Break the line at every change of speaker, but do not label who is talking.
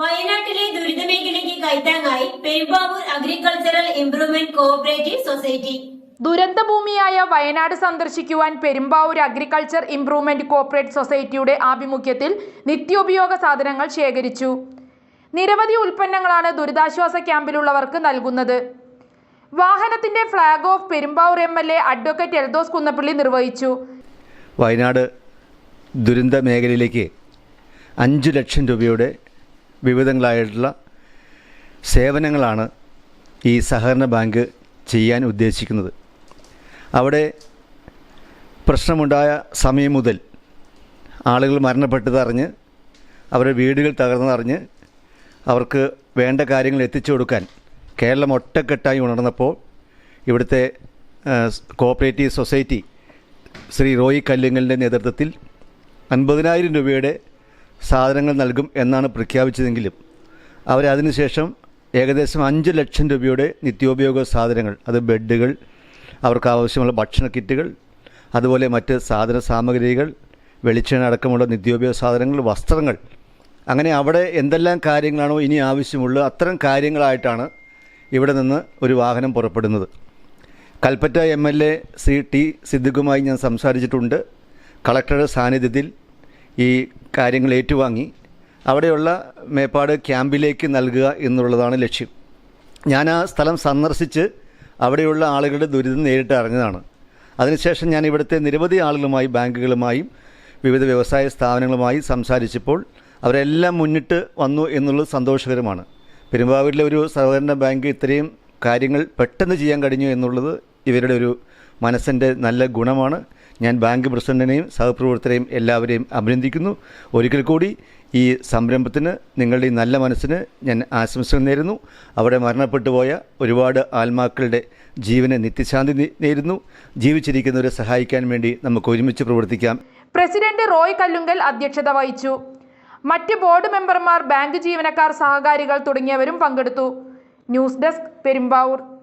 വയനാട്ടിലെ ദുരിതമേഖലയ്ക്ക് കൈത്താങ്ങായി Perumbavoor agricultural improvement cooperative society
ദുരന്തഭൂമിയായ Wayanad സന്ദർശിക്കുവാൻ പെരുമ്പാവൂർ അഗ്രികൾച്ചർ ഇംപ്രൂവ്മെന്റ് കോപ്പറേറ്റ് സൊസൈറ്റിയുടെ ആഭിമുഖ്യത്തിൽ നിത്യോപയോഗ സാധനങ്ങൾ ശേഖരിച്ചു. നിരവധി ഉൽപ്പന്നങ്ങളാണ് ദുരിതാശ്വാസ ക്യാമ്പിലുള്ളവർക്ക് നൽകുന്നത്. വാഹനത്തിന്റെ flag off Perumbavoor M L A advocate Eldhose Kunnappilly നിർവഹിച്ചു.
വയനാട് ദുരന്ത മേഖലയിലേക്ക് അഞ്ച് ലക്ഷം രൂപയുടെ വിവിധങ്ങളായിട്ടുള്ള സേവനങ്ങളാണ് ഈ സഹകരണ ബാങ്ക് ചെയ്യാൻ ഉദ്ദേശിക്കുന്നത്. അവിടെ പ്രശ്നമുണ്ടായ സമയം മുതൽ ആളുകൾ മരണപ്പെട്ടതറിഞ്ഞ് അവരുടെ വീടുകൾ തകർന്നതറിഞ്ഞ് അവർക്ക് വേണ്ട കാര്യങ്ങൾ എത്തിച്ചു കൊടുക്കാൻ കേരളം ഒറ്റക്കെട്ടായി ഉണർന്നപ്പോൾ ഇവിടുത്തെ കോപ്പറേറ്റീവ് സൊസൈറ്റി ശ്രീ റോയി കല്ലുങ്ങലിന്റെ നേതൃത്വത്തിൽ അൻപതിനായിരം രൂപയുടെ സാധനങ്ങൾ നൽകും എന്നാണ് പ്രഖ്യാപിച്ചതെങ്കിലും അവരതിനുശേഷം ഏകദേശം അഞ്ച് ലക്ഷം രൂപയുടെ നിത്യോപയോഗ സാധനങ്ങൾ അത് ബെഡുകൾ അവർക്ക് ആവശ്യമുള്ള ഭക്ഷണ കിറ്റുകൾ അതുപോലെ മറ്റ് സാധന സാമഗ്രികൾ വെളിച്ചെണ്ണ അടക്കമുള്ള നിത്യോപയോഗ സാധനങ്ങൾ വസ്ത്രങ്ങൾ. അങ്ങനെ അവിടെ എന്തെല്ലാം കാര്യങ്ങളാണോ ഇനി ആവശ്യമുള്ളത് അത്തരം കാര്യങ്ങളായിട്ടാണ് ഇവിടെ നിന്ന് ഒരു വാഹനം പുറപ്പെടുന്നത്. Kalpetta M L A C T സിദ്ദിഖുമായി ഞാൻ സംസാരിച്ചിട്ടുണ്ട്. കളക്ടറുടെ സാന്നിധ്യത്തിൽ ഈ കാര്യങ്ങൾ ഏറ്റുവാങ്ങി അവിടെയുള്ള മേപ്പാട് ക്യാമ്പിലേക്ക് നൽകുക എന്നുള്ളതാണ് ലക്ഷ്യം. ഞാൻ ആ സ്ഥലം സന്ദർശിച്ച് അവിടെയുള്ള ആളുകളുടെ ദുരിതം നേരിട്ട് അറിഞ്ഞതാണ്. അതിനുശേഷം ഞാൻ ഇവിടുത്തെ നിരവധി ആളുകളുമായി ബാങ്കുകളുമായും വിവിധ വ്യവസായ സ്ഥാപനങ്ങളുമായി സംസാരിച്ചപ്പോൾ അവരെല്ലാം മുന്നിട്ട് വന്നു എന്നുള്ളത് സന്തോഷകരമാണ്. പെരുമ്പാവൂരിലെ ഒരു സഹകരണ ബാങ്ക് ഇത്രയും കാര്യങ്ങൾ പെട്ടെന്ന് ചെയ്യാൻ കഴിഞ്ഞു എന്നുള്ളത് ഇവരുടെ ഒരു മനസ്സിന്റെ നല്ല ഗുണമാണ്. ഞാൻ ബാങ്ക് പ്രസിഡന്റിനെയും സഹപ്രവർത്തകരെയും എല്ലാവരെയും അഭിനന്ദിക്കുന്നു. ഒരിക്കൽ കൂടി ഈ സംരംഭത്തിന് നിങ്ങളുടെ നല്ല മനസ്സിന് ഞാൻ ആശംസകൾ നേരുന്നു. അവിടെ മരണപ്പെട്ടു പോയ ഒരുപാട് ആത്മാക്കളുടെ ജീവന് നിത്യശാന്തി നേരുന്നു. ജീവിച്ചിരിക്കുന്നവരെ സഹായിക്കാൻ വേണ്ടി നമുക്ക് ഒരുമിച്ച് പ്രവർത്തിക്കാം.
പ്രസിഡന്റ് റോയ് കല്ലുങ്കൽ അധ്യക്ഷത വഹിച്ചു. മറ്റ് ബോർഡ് മെമ്പർമാർ ബാങ്ക് ജീവനക്കാർ സഹകാരികൾ തുടങ്ങിയവരും പങ്കെടുത്തു. News desk Perumbavoor.